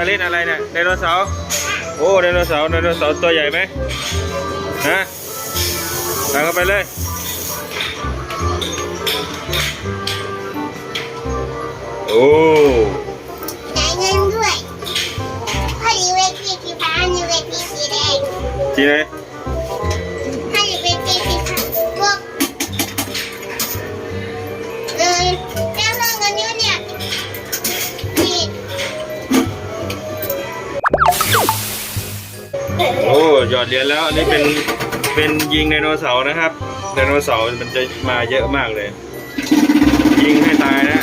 จะเล่นอะไรเนี่ยไดโนเสาร์โอ้ไดโนเสาร์ไดโนเสาร์ตัวใหญ่ไหมฮะตามเข้าไปเลยโอ้จ่ายเงินด้วยพ่ออยู่เวทีสีฟ้าอยู่เวทีสีแดงทีไหน โอ้หยอดเหรียญแล้วอันนี้เป็นเป็นยิงไดโนเสาร์นะครับไดโนเสาร์มันจะมาเยอะมากเลย ยิงให้ตายนะ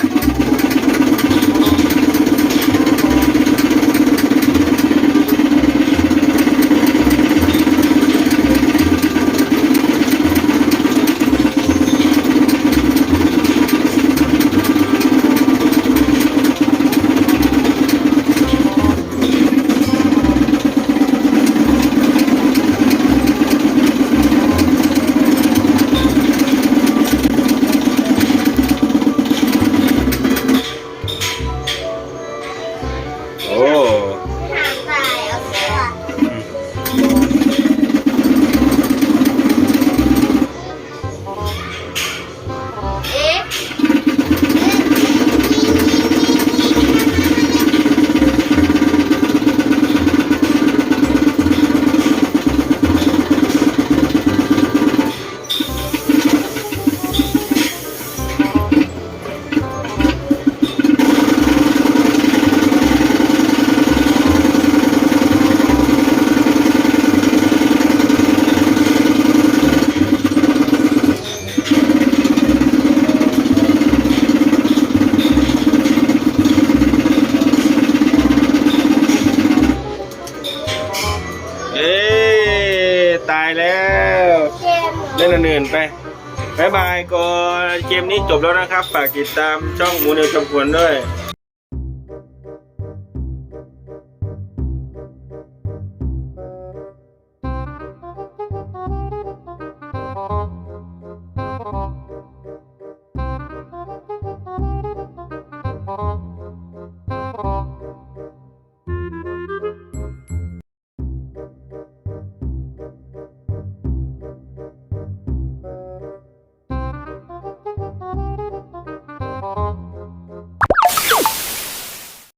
ตายแล้วเล่นอันอื่นไปบายบายก่อนเกมนี้จบแล้วนะครับ ฝากติดตามช่องหมูนิวจำควรด้วย